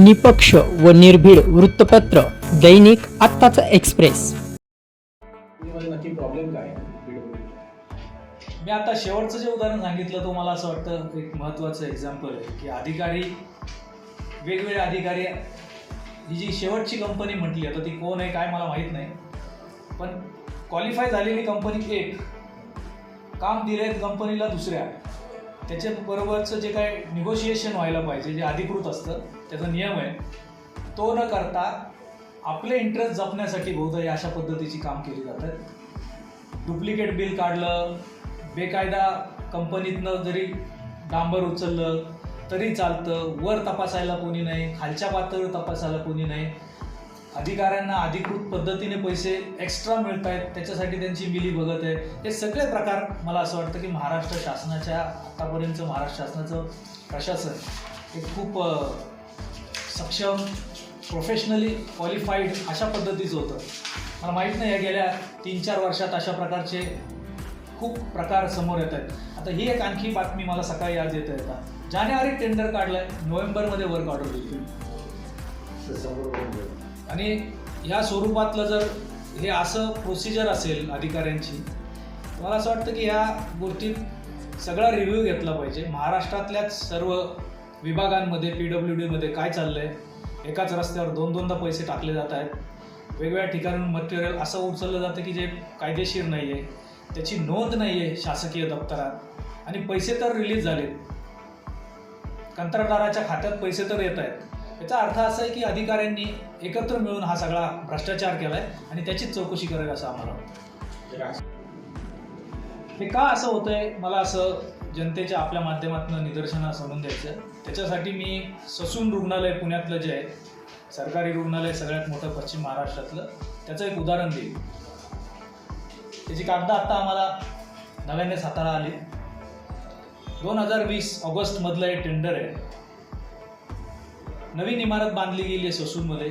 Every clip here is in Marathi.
निपक्ष व निर्भीड वृत्तपत्र दैनिक आत्ताचा एक्सप्रेस? मी आता शेवटचं जे उदाहरण सांगितलं तो मला असं वाटतं एक महत्त्वाचं एक्झाम्पल आहे की अधिकारी वेगवेगळे अधिकारी ही जी शेवटची कंपनी म्हटली आता ती कोण आहे काय मला माहीत नाही. पण क्वालिफाय झालेली कंपनी एक काम दिले आहेत कंपनीला दुसऱ्या. त्याच्याबरोबरचं जे काय निगोशिएशन व्हायला पाहिजे जे अधिकृत असतं त्याचा नियम आहे तो न करता आपले इंटरेस्ट जपण्यासाठी बहुधा या अशा पद्धतीची काम केली जातात. डुप्लिकेट बिल काढलं बेकायदा कंपनीतनं जरी डांबर उचललं तरी चालतं वर तपासायला कोणी नाही खालच्या पातळीवर तपासायला कोणी नाही. अधिकाऱ्यांना अधिकृत पद्धतीने पैसे एक्स्ट्रा मिळत आहेत त्याच्यासाठी त्यांची मिली बघत आहे. हे सगळे प्रकार मला असं वाटतं की महाराष्ट्र शासनाच्या आतापर्यंतचं महाराष्ट्र शासनाचं प्रशासन हे खूप सक्षम प्रोफेशनली क्वालिफाईड अशा पद्धतीचं होतं. मला माहीत नाही या गेल्या तीन चार वर्षात अशा प्रकारचे खूप प्रकार समोर येत आहेत. आता ही एक आणखी बातमी मला सकाळी आज येत येतात जानेवारी टेंडर काढलं आहे नोव्हेंबरमध्ये वर्क ऑर्डर देतील आणि ह्या स्वरूपातलं जर हे असं प्रोसिजर असेल अधिकाऱ्यांची मला असं वाटतं की ह्या गोष्टीत सगळा रिव्ह्यू घेतला पाहिजे. महाराष्ट्रातल्याच सर्व विभागांमध्ये पी डब्ल्यू डीमध्ये काय चाललं आहे एकाच रस्त्यावर दोन दोनदा पैसे टाकले जात आहेत. वेगवेगळ्या ठिकाणून मटेरियल असं उचललं जातं की जे कायदेशीर नाही आहे त्याची नोंद नाही आहे शासकीय दप्तरात. आणि पैसे तर रिलीज झालेत. कंत्राटदाराच्या खात्यात पैसे तर येत आहेत. याचा अर्थ असा आहे की अधिकाऱ्यांनी एकत्र मिळून हा सगळा भ्रष्टाचार केलाय आणि त्याचीच चौकशी करावी असं आम्हाला वाटतं. असं- हे का असं होतंय? मला असं जनतेच्या आपल्या माध्यमातून निदर्शनास आणून द्यायचं त्याच्यासाठी मी ससून रुग्णालय पुण्यातलं जे आहे सरकारी रुग्णालय सगळ्यात मोठं पश्चिम महाराष्ट्रातलं त्याचं एक उदाहरण देईल त्याची कागद आत्ता आम्हाला नव्याने सातारा आली. दोन हजार वीस ऑगस्टमधलं हे टेंडर आहे. नवीन इमारत बांधली गेली आहे ससूनमध्ये.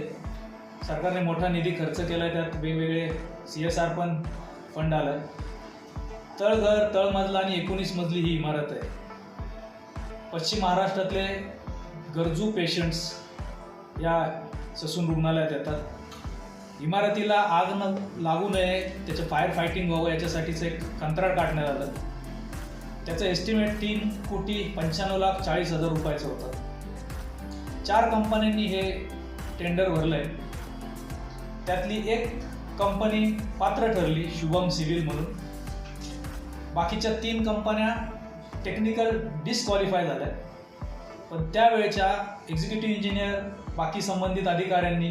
सरकारने मोठा निधी खर्च केला आहे त्यात वेगवेगळे सी एस आर पण फंड आलं तळघर तळमजला आणि एकोणीस मजली ही इमारत आहे. पश्चिम महाराष्ट्रातले गरजू पेशंट्स या ससून रुग्णालयात येतात. इमारतीला आग न लागू नये त्याचं फायर फायटिंग व्हावं याच्यासाठीचं एक कंत्राट काढण्यात आलं. त्याचं एस्टिमेट तीन कोटी पंच्याण्णव लाख चाळीस हजार रुपयाचं होतं. चार कंपन्यांनी हे टेंडर भरलं आहे त्यातली एक कंपनी पात्र ठरली शुभम सिव्हिल म्हणून. बाकीच्या तीन कंपन्या टेक्निकल डिस्क्वालिफाय झाल्या पण त्यावेळच्या एक्झिक्युटिव्ह इंजिनियर बाकी संबंधित अधिकाऱ्यांनी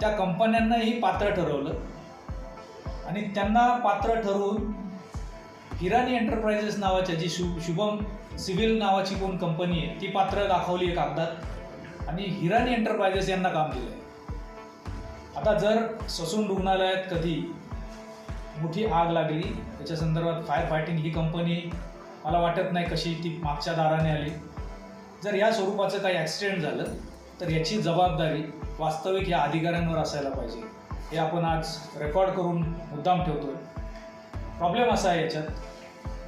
त्या कंपन्यांनाही पात्र ठरवलं. आणि त्यांना पात्र ठरवून हिराणी एंटरप्राइजेस नावाच्या जी शु शुभम सिव्हिल नावाची कोण कंपनी आहे ती पात्र दाखवली आहे कागदात आणि हिरानी एंटरप्राइजेस यांना काम दिलं आहे आता जर ससून रुग्णालयात कधी मोठी आग लागली त्याच्या संदर्भात फायर फायटिंग ही कंपनी मला वाटत नाही कशी ती मागच्या दाराने आली. जर या स्वरूपाचं काही ॲक्सिडेंट झालं तर याची जबाबदारी वास्तविक या अधिकाऱ्यांवर असायला पाहिजे. हे आपण आज रेकॉर्ड करून मुद्दाम ठेवतो आहे प्रॉब्लेम असा आहे याच्यात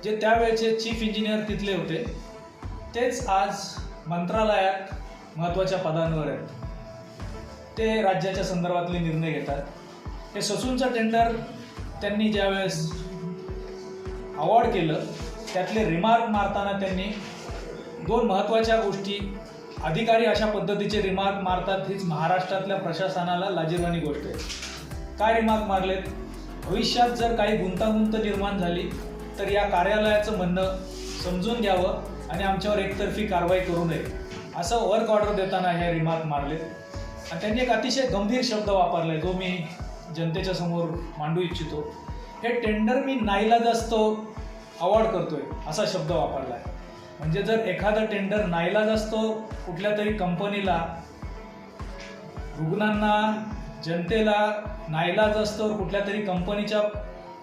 जे त्यावेळेचे चीफ इंजिनियर तिथले होते तेच आज मंत्रालयात महत्त्वाच्या पदांवर आहेत. ते राज्याच्या संदर्भातले निर्णय घेतात. हे ससूनचं टेंडर त्यांनी ज्यावेळेस अवॉर्ड केलं त्यातले रिमार्क मारताना त्यांनी दोन महत्त्वाच्या गोष्टी अधिकारी अशा पद्धतीचे रिमार्क मारतात हीच महाराष्ट्रातल्या प्रशासनाला लाजीरवाणी गोष्ट आहे. काय रिमार्क मारलेत? भविष्यात जर काही गुंतागुंत निर्माण झाली तर या कार्यालयाचं म्हणणं समजून घ्यावं आणि आमच्यावर एकतर्फी कारवाई करू नये. असं वर्क ऑर्डर देताना हे रिमार्क मारलेत. आणि त्यांनी एक अतिशय गंभीर शब्द वापरला आहे जो मी जनतेच्या समोर मांडू इच्छितो. हे टेंडर मी नाईलाज असतो अवॉर्ड करतोय असा शब्द वापरला आहे म्हणजे जर एखादं टेंडर नाईलाज असतो कुठल्या तरी कंपनीला रुग्णांना जनतेला नाईलाज असतो कुठल्या तरी कंपनीच्या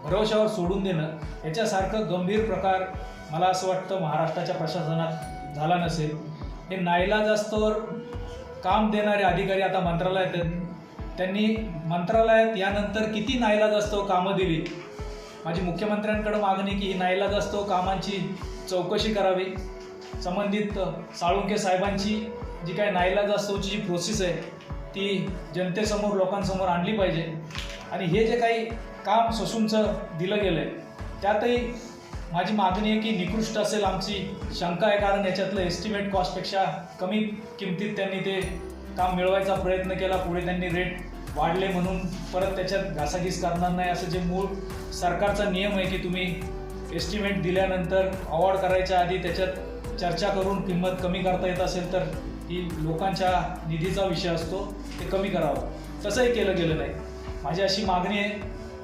भरवशावर सोडून देणं याच्यासारखं गंभीर प्रकार मला असं वाटतं महाराष्ट्राच्या प्रशासनात झाला नसेल. हे नाईलाज असतोवर काम देणारे अधिकारी आता मंत्रालयात आहेत. त्यांनी मंत्रालयात यानंतर किती नाईलाज असतो कामं दिली? माझी मुख्यमंत्र्यांकडे मागणी की ही नाईलाज असतो कामांची चौकशी करावी. संबंधित साळुंके साहेबांची जी काय नाईलाज असतोची जी प्रोसेस आहे ती जनतेसमोर लोकांसमोर आणली पाहिजे. आणि हे जे काही काम ससूनचं दिलं गेलं आहे त्यातही माझी मागणी आहे की निकृष्ट असेल आमची शंका आहे कारण याच्यातलं एस्टिमेट कॉस्टपेक्षा कमी किमतीत त्यांनी ते काम मिळवायचा प्रयत्न केला. पुढे त्यांनी रेट वाढले म्हणून परत त्याच्यात घासाघीस करणार नाही असं जे मूळ सरकारचा नियम आहे की तुम्ही एस्टिमेट दिल्यानंतर अवॉर्ड करायच्या आधी त्याच्यात चर्चा करून किंमत कमी करता येत असेल तर ही लोकांच्या निधीचा विषय असतो ते कमी करावं. तसंही केलं गेलं नाही. माझी अशी मागणी आहे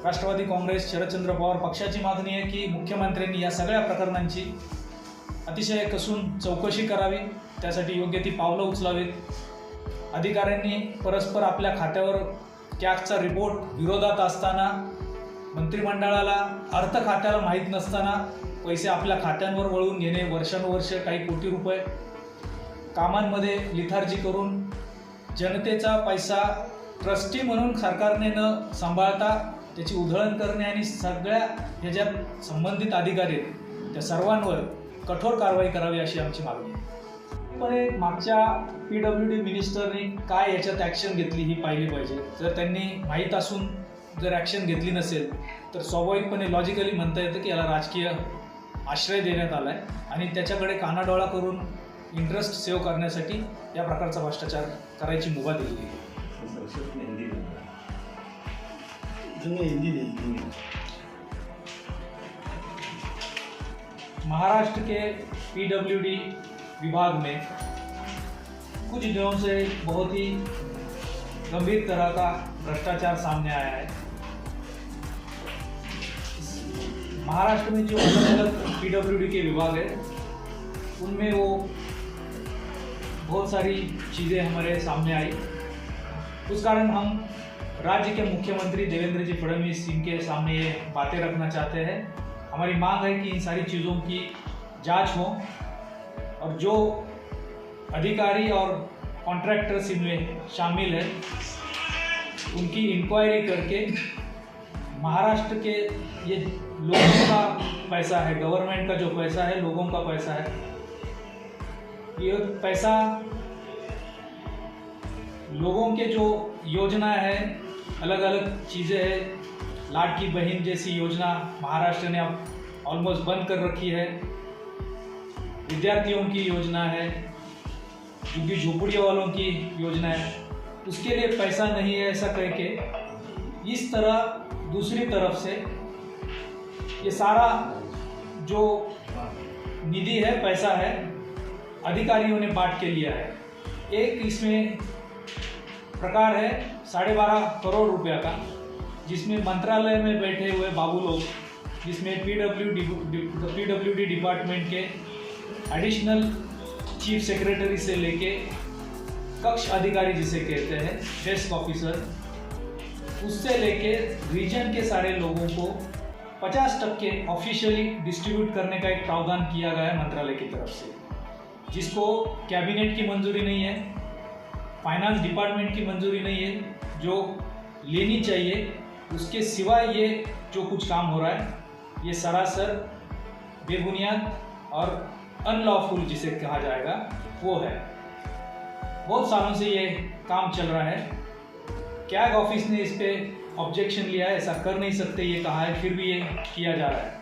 राष्ट्रवादी काँग्रेस शरदचंद्र पवार पक्षाची मागणी आहे की मुख्यमंत्र्यांनी या सगळ्या प्रकरणांची अतिशय कसून चौकशी करावी त्यासाठी योग्य ती पावलं उचलावीत. अधिकाऱ्यांनी परस्पर आपल्या खात्यावर कॅगचा रिपोर्ट विरोधात असताना मंत्रिमंडळाला अर्थ खात्याला माहीत नसताना पैसे आपल्या खात्यांवर वळून घेणे वर्षानुवर्ष काही कोटी रुपये. कामांमध्ये लिथार्जी करून जनतेचा पैसा ट्रस्टी म्हणून सरकारने न सांभाळता त्याची उधळण करणे आणि सगळ्या ह्याच्यात संबंधित अधिकारी आहेत त्या सर्वांवर कठोर कारवाई करावी अशी आमची मागणी आहे. पण एक मागच्या पी डब्ल्यू डी मिनिस्टरने काय याच्यात ॲक्शन घेतली ही पाहिली पाहिजे? जर त्यांनी माहीत असून जर ॲक्शन घेतली नसेल तर स्वाभाविकपणे लॉजिकली म्हणता येतं की याला राजकीय आश्रय देण्यात आला आहे आणि त्याच्याकडे कानाडोळा करून इंटरेस्ट सेव्ह करण्यासाठी या प्रकारचा भ्रष्टाचार करायची मुभा दिलेली आहे हिंदी हिंदी दे हिंदी महाराष्ट्र के पीडब्ल्यूडी विभाग में कुछ दिनों से बहुत ही गंभीर तरह का भ्रष्टाचार सामने आया है। महाराष्ट्र में जो अलग अलग पीडब्ल्यूडी के विभाग है उनमें वो बहुत सारी चीज़ें हमारे सामने आई। उस कारण हम राज्य के मुख्यमंत्री देवेंद्र जी फडणवीस इनके सामने ये बातें रखना चाहते हैं। हमारी मांग है कि इन सारी चीज़ों की जाँच हो और जो अधिकारी और कॉन्ट्रैक्टर्स इनमें शामिल है, उनकी इंक्वायरी करके महाराष्ट्र के ये लोगों का पैसा है गवर्नमेंट का जो पैसा है, लोगों का पैसा है, ये पैसा लोगों के जो योजना है अलग अलग चीज़ें हैं। लाडकी बहन जैसी योजना महाराष्ट्र ने अब ऑलमोस्ट बंद कर रखी है। विद्यार्थियों की योजना है झुग्गी झोपड़ियों वालों की योजना है। उसके लिए पैसा नहीं है ऐसा कह के इस तरह दूसरी तरफ़ से ये सारा जो निधि है, पैसा है, अधिकारियों ने बांट के लिया है। एक इसमें प्रकार है साढ़े बारह करोड़ रुपया का, जिसमें मंत्रालय में बैठे हुए बाबू लोग, जिसमें P W P W D department के एडिशनल चीफ सेक्रेटरी से लेके कक्ष अधिकारी जिसे कहते हैं डेस्क ऑफिसर उससे लेके रीजन के सारे लोगों को 50 टक्के ऑफिशियली डिस्ट्रीब्यूट करने का एक प्रावधान किया गया है मंत्रालय की तरफ़ से, जिसको कैबिनेट की मंजूरी नहीं है। फाइनेंस डिपार्टमेंट की मंजूरी नहीं है, जो लेनी चाहिए, उसके सिवाय ये जो कुछ काम हो रहा है, ये सरासर बेबुनियाद और अनलॉफुल जिसे कहा जाएगा, वो है। बहुत सालों से ये काम चल रहा है। कैग ऑफ़िस ने इस पर ऑब्जेक्शन लिया है, ऐसा कर नहीं सकते, ये कहा है, फिर भी ये किया जा रहा है।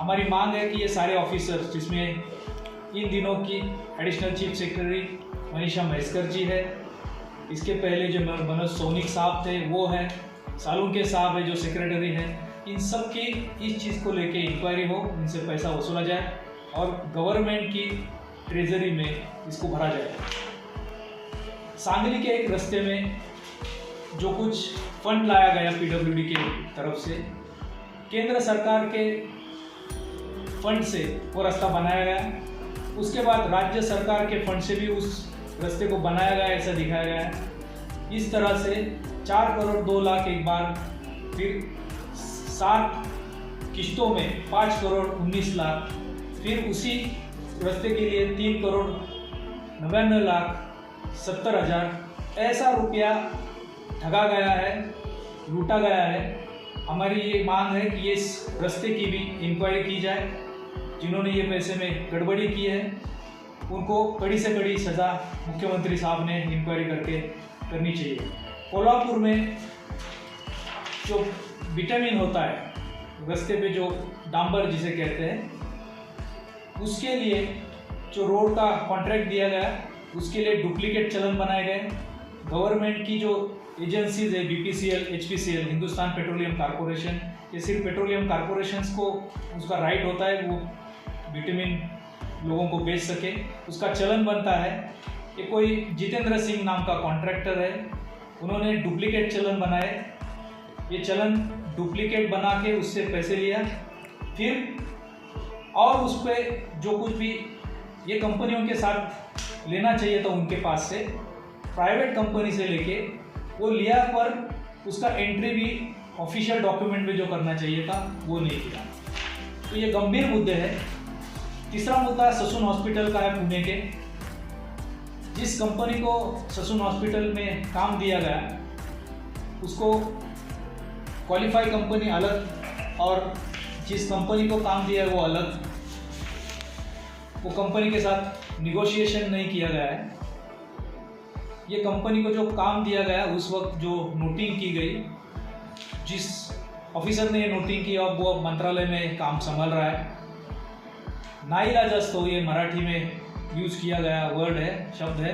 हमारी मांग है कि ये सारे ऑफिसर्स जिसमें इन दिनों की additional chief secretary Manisha Maheshkar ji है इसके पहले जो मन- मनोज सोनिक साहब थे, वो हैं सालुंके साहब है, जो सेक्रेटरी हैं, इन सब की इस चीज़ को लेके इंक्वायरी हो इनसे पैसा वसूला जाए और गवर्नमेंट की ट्रेजरी में इसको भरा जाए। सांगली के एक रस्ते में जो कुछ फंड लाया गया पीडब्ल्यूडी के तरफ़ से, केंद्र सरकार के फंड से वो रास्ता बनाया गया। उसके बाद राज्य सरकार के फंड से भी उस रास्ते को बनाया गया, ऐसा दिखाया गया है। इस तरह से चार करोड़ दो लाख एक बार, फिर सात किश्तों में पाँच करोड़ उन्नीस लाख, फिर उसी रास्ते के लिए तीन करोड़ नवानवे लाख सत्तर हज़ार। ऐसा रुपया ठगा गया है, लूटा गया है। हमारी ये मांग है कि इस रास्ते की भी इंक्वायरी की जाए, जिन्होंने ये पैसे में गड़बड़ी की है। उनको कड़ी से कड़ी सज़ा मुख्यमंत्री साहब ने इंक्वायरी करके करनी चाहिए। कोल्हापुर में जो विटामिन होता है, रस्ते पे जो डांबर जिसे कहते हैं, उसके लिए जो रोड का कॉन्ट्रैक्ट दिया गया, उसके लिए डुप्लीकेट चलन बनाए गए। गवर्नमेंट की जो एजेंसीज है BPCL HPCL Hindustan petroleum corporation ये सिर्फ़ पेट्रोलियम कॉरपोरेशंस को उसका राइट होता है, वो विटामिन लोगों को बेच सके। उसका चलन बनता है ये कोई जितेंद्र सिंह नाम का कॉन्ट्रैक्टर है। उन्होंने डुप्लीकेट चलन बनाए। ये चलन डुप्लीकेट बना के उससे पैसे लिया। फिर और उस पर जो कुछ भी ये कंपनियों के साथ लेना चाहिए था उनके पास से प्राइवेट कंपनी से लेके, वो लिया पर उसका एंट्री भी ऑफिशियल डॉक्यूमेंट में जो करना चाहिए था, वो नहीं किया। तो ये गंभीर मुद्दे हैं। तीसरा मुद्दा ससुन हॉस्पिटल का है पुणे के। जिस कंपनी को ससुन हॉस्पिटल में काम दिया गया, उसको क्वालिफाई कंपनी अलग और जिस कंपनी को काम दिया है वो अलग। वो कंपनी के साथ निगोशिएशन नहीं किया गया है। ये कंपनी को जो काम दिया गया उस वक्त जो नोटिंग की गई, जिस ऑफिसर ने ये नोटिंग की, अब वो मंत्रालय में काम संभाल रहा है। नाइलाजस तो ये मराठी में यूज़ किया गया वर्ड है, शब्द है,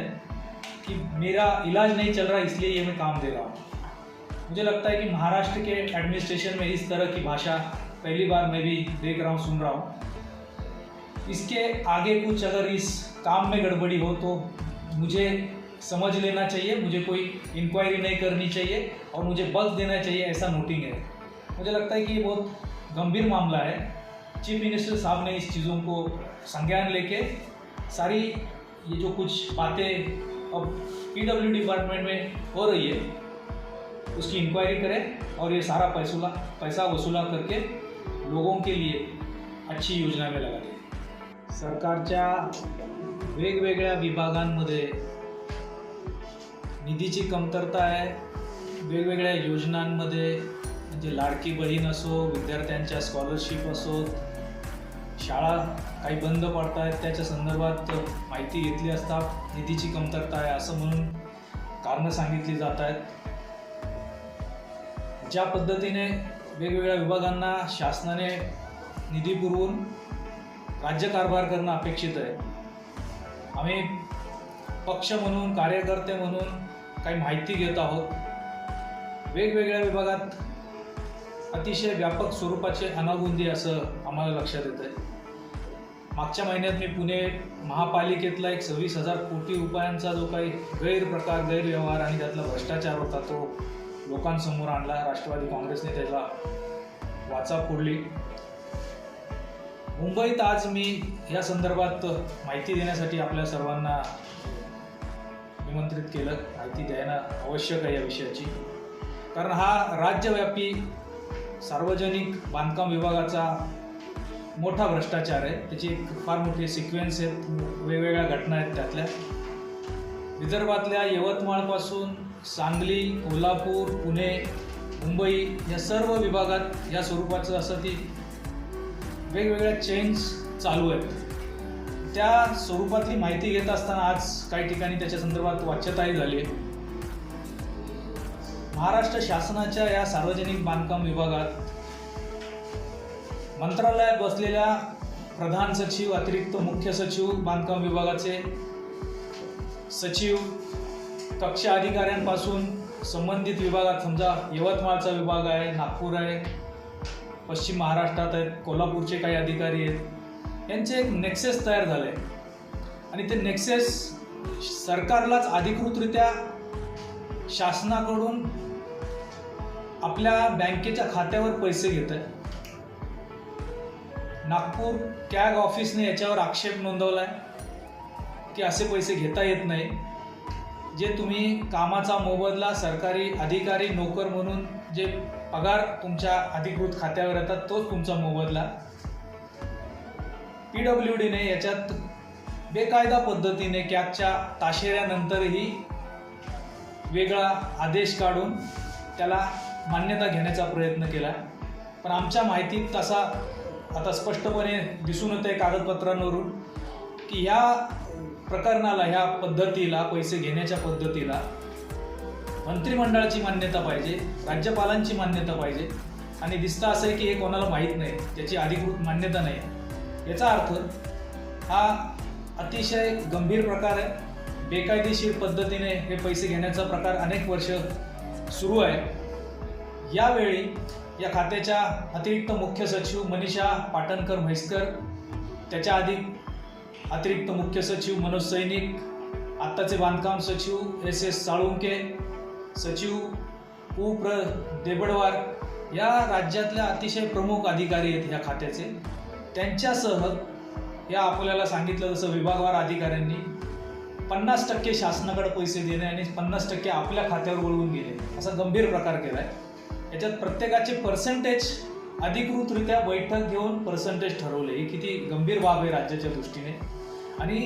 कि मेरा इलाज नहीं चल रहा, इसलिए ये मैं काम दे रहा हूँ। मुझे लगता है कि महाराष्ट्र के एडमिनिस्ट्रेशन में इस तरह की भाषा पहली बार मैं भी देख रहा हूँ, सुन रहा हूँ। इसके आगे कुछ अगर इस काम में गड़बड़ी हो तो मुझे समझ लेना चाहिए, मुझे कोई इंक्वायरी नहीं करनी चाहिए और मुझे बख्श देना चाहिए, ऐसा नोटिंग है। मुझे लगता है कि ये बहुत गंभीर मामला है। चीफ मिनिस्टर साहब ने इस चीज़ों को संज्ञान लेके सारी ये जो कुछ बातें अब पी डब्ल्यू डिपार्टमेंट में हो रही है उसकी इंक्वायरी करें और ये सारा पैसूला पैसा वसूला करके लोगों के लिए अच्छी योजना में लगा दें। सरकारच्या वेगवेगळ्या विभागांमध्ये निधीची कमतरता आहे वेगवेगळ्या योजनांमध्ये म्हणजे लाडकी बहीण असो विद्यार्थ्यांच्या स्कॉलरशिप असो शाळा काही बंद पडत आहेत त्याच्या संदर्भात माहिती घेतली असता निधीची कमतरता आहे असं म्हणून कारणं सांगितली जात आहेत ज्या पद्धतीने वेगवेगळ्या विभागांना शासनाने निधी पुरवून राज्यकारभार करणं अपेक्षित आहे. आम्ही पक्ष म्हणून कार्यकर्ते म्हणून काही माहिती घेत आहोत. वेगवेगळ्या विभागात अतिशय व्यापक स्वरूपाचे अनागोंदी असं आम्हाला लक्षात येतं आहे मागच्या महिन्यात मी पुणे महापालिकेतला एक सव्वीस हजार कोटी रुपयांचा जो काही गैरप्रकार गैरव्यवहार आणि त्यातला भ्रष्टाचार होता तो लोकांसमोर आणला. राष्ट्रवादी काँग्रेसने त्याला वाचा फोडली. मुंबईत आज मी या संदर्भात माहिती देण्यासाठी आपल्या सर्वांना निमंत्रित केलं. माहिती देणं आवश्यक आहे या विषयाची. कारण हा राज्यव्यापी सार्वजनिक बांधकाम विभागाचा मोठा भ्रष्टाचार आहे. त्याची एक फार मोठी सिक्वेन्स आहेत वेगवेगळ्या घटना आहेत त्यातल्या. विदर्भातल्या यवतमाळपासून सांगली कोल्हापूर पुणे मुंबई या सर्व विभागात या स्वरूपाचं असं ती वेगवेगळ्या चेंज चालू आहेत. त्या स्वरूपातली माहिती घेत असताना आज काही ठिकाणी त्याच्या संदर्भात वाच्यताही झाली आहे. महाराष्ट्र शासनाच्या या सार्वजनिक बांधकाम विभागात मंत्रालयात बसलेल्या प्रधान सचिव अतिरिक्त मुख्य सचिव बांधकाम विभागाचे सचिव कक्ष अधिकाऱ्यांपासून संबंधित विभागात समजा यवतमाळचा विभाग आहे नागपूर आहे पश्चिम महाराष्ट्रात आहेत कोल्हापूरचे काही अधिकारी आहेत यांचे एक नेक्सेस तयार झाले आणि ते नेक्सेस सरकारलाच अधिकृतरित्या शासनाकडून आपल्या बँकेच्या खात्यावर पैसे घेत आहे नागपूर कॅग ऑफिसने याच्यावर आक्षेप नोंदवला आहे की असे पैसे घेता येत नाही. जे तुम्ही कामाचा मोबदला सरकारी अधिकारी नोकर म्हणून जे पगार तुमच्या अधिकृत खात्यावर येतात तोच तुमचा मोबदला. पी डब्ल्यू डीने याच्यात बेकायदा पद्धतीने कॅगच्या ताशेऱ्यानंतरही वेगळा आदेश काढून त्याला मान्यता घेण्याचा प्रयत्न केला. पण आमच्या माहितीत तसा आता स्पष्टपणे दिसून येतं आहे कागदपत्रांवरून की ह्या प्रकरणाला ह्या पद्धतीला पैसे घेण्याच्या पद्धतीला मंत्रिमंडळाची मान्यता पाहिजे राज्यपालांची मान्यता पाहिजे. आणि दिसतं असं आहे की हे कोणाला माहीत नाही त्याची अधिकृत मान्यता नाही. याचा अर्थ हा अतिशय गंभीर प्रकार आहे. बेकायदेशीर पद्धतीने हे पैसे घेण्याचा प्रकार अनेक वर्ष सुरू आहे. यावेळी या खात्याच्या अतिरिक्त मुख्य सचिव मनीषा पाटणकर म्हैसकर त्याच्या आधी अतिरिक्त मुख्य सचिव मनोज सैनिक आत्ताचे बांधकाम सचिव एस एस साळुंके सचिव पु. प्र. देबडवार या राज्यातल्या अतिशय प्रमुख अधिकारी आहेत या खात्याचे. त्यांच्यासह या आपल्याला सांगितलं जसं विभागवार अधिकाऱ्यांनी पन्नास टक्के शासनाकडे पैसे देणे आणि पन्नास टक्के आपल्या खात्यावर वळवून गेले असा गंभीर प्रकार केला आहे याच्यात प्रत्येकाचे पर्सेंटेज अधिकृतरित्या बैठक घेऊन पर्सेंटेज ठरवले. ही किती गंभीर बाब आहे राज्याच्या दृष्टीने. आणि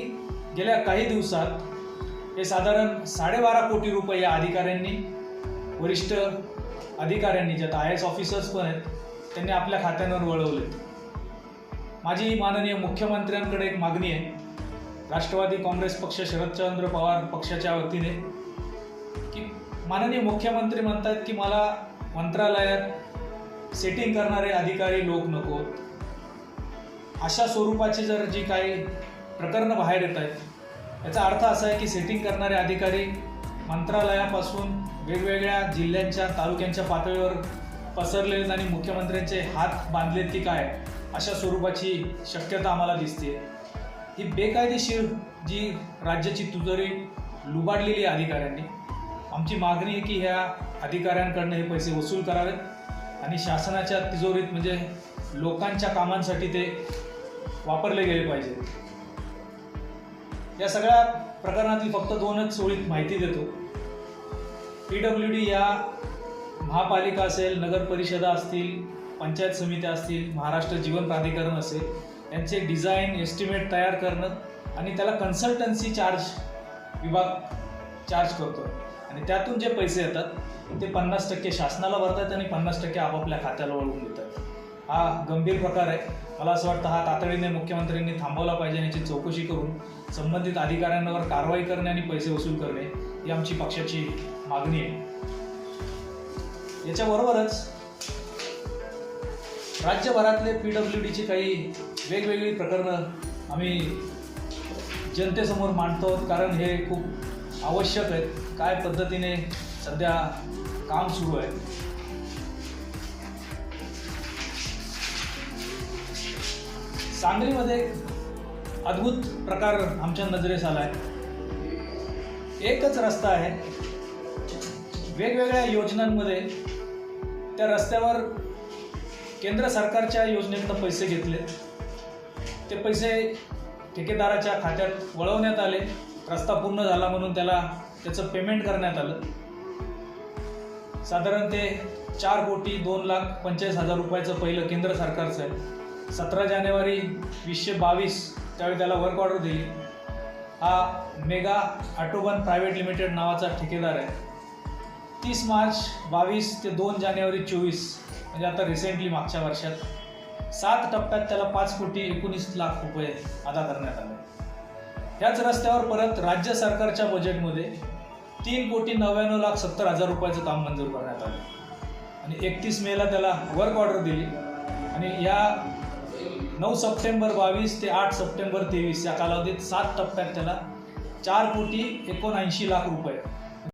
गेल्या काही दिवसात हे साधारण साडेबारा कोटी रुपये या अधिकाऱ्यांनी वरिष्ठ अधिकाऱ्यांनी ज्यात आय एस ऑफिसर्स पण आहेत त्यांनी आपल्या खात्यांवर वळवले. माझी माननीय मुख्यमंत्र्यांकडे एक मागणी आहे. राष्ट्रवादी काँग्रेस पक्ष शरदचंद्र पवार पक्षाच्या वतीने की माननीय मुख्यमंत्री म्हणतात की मला मंत्रालयात सेटिंग करणारे अधिकारी लोक नकोत अशा स्वरूपाची जर जी काही प्रकरणं बाहेर येत आहेत याचा अर्थ असा आहे की सेटिंग करणारे अधिकारी मंत्रालयापासून वेगवेगळ्या जिल्ह्यांच्या तालुक्यांच्या पातळीवर पसरलेत आणि मुख्यमंत्र्यांचे हात बांधलेत की काय अशा स्वरूपाची शक्यता आम्हाला दिसते ही बेकायदेशीर जी राज्याची तुजरी लुबाडलेली आहे अधिकाऱ्यांनी आमची मागणी आहे की ह्या अधिकाऱ्यांकडनं हे पैसे वसूल करावेत आणि शासनाच्या तिजोरीत म्हणजे लोकांच्या कामांसाठी ते वापरले गेले पाहिजे. या सगळ्या प्रकरणातली फक्त दोनच सोळीत माहिती देतो. पी डब्ल्यू डी या महापालिका असेल नगर परिषदा असतील पंचायत समित्या असतील महाराष्ट्र जीवन प्राधिकरण असेल यांचे डिझाईन एस्टिमेट तयार करणं आणि त्याला कन्सल्टन्सी चार्ज विभाग चार्ज करतो. आणि त्यातून जे पैसे येतात ते पन्नास टक्के शासनाला भरतात आणि पन्नास टक्के आपापल्या खात्याला वळवून देतात. हा गंभीर प्रकार आहे. मला असं वाटतं हा तातडीने मुख्यमंत्र्यांनी थांबवला पाहिजे याची चौकशी करून संबंधित अधिकाऱ्यांवर कारवाई करणे आणि पैसे वसूल करणे ही आमची पक्षाची मागणी आहे. याच्याबरोबरच राज्यभरातले पी डब्ल्यू डीची काही वेगवेगळी प्रकरणं आम्ही जनतेसमोर मांडतो कारण हे खूप आवश्यक आहेत. काय पद्धतीने सध्या काम सुरू आहे? सांगलीमध्ये एक अद्भुत प्रकार आमच्या नजरेस आला आहे एकच रस्ता आहे. वेगवेगळ्या योजनांमध्ये त्या रस्त्यावर केंद्र सरकारच्या योजनेतनं पैसे घेतले. ते पैसे ठेकेदाराच्या खात्यात वळवण्यात आले. रस्ता पूर्ण झाला म्हणून त्याला त्याचं पेमेंट करण्यात आलं. साधारण ते चार कोटी दोन लाख पंचेचाळीस हजार रुपयाचं पहिलं केंद्र सरकारचं आहे. सतरा जानेवारी वीसशे बावीस त्यावेळी त्याला वर्क ऑर्डर दिली. हा मेगा ऑटोबन प्रायव्हेट लिमिटेड नावाचा ठेकेदार आहे. तीस मार्च बावीस ते दोन जानेवारी चोवीस म्हणजे आता रिसेंटली मागच्या वर्षात. सात टप्प्यात त्याला पाच कोटी एकोणीस लाख रुपये अदा करण्यात आले. ह्याच रस्त्यावर परत राज्य सरकारच्या बजेटमध्ये तीन कोटी नव्याण्णव लाख सत्तर हजार रुपयाचं काम मंजूर करण्यात आलं. आणि एकतीस मेला त्याला वर्क ऑर्डर दिली. आणि या नऊ सप्टेंबर बावीस ते आठ सप्टेंबर तेवीस या कालावधीत सात टप्प्यात त्याला चार कोटी एकोणऐंशी लाख रुपये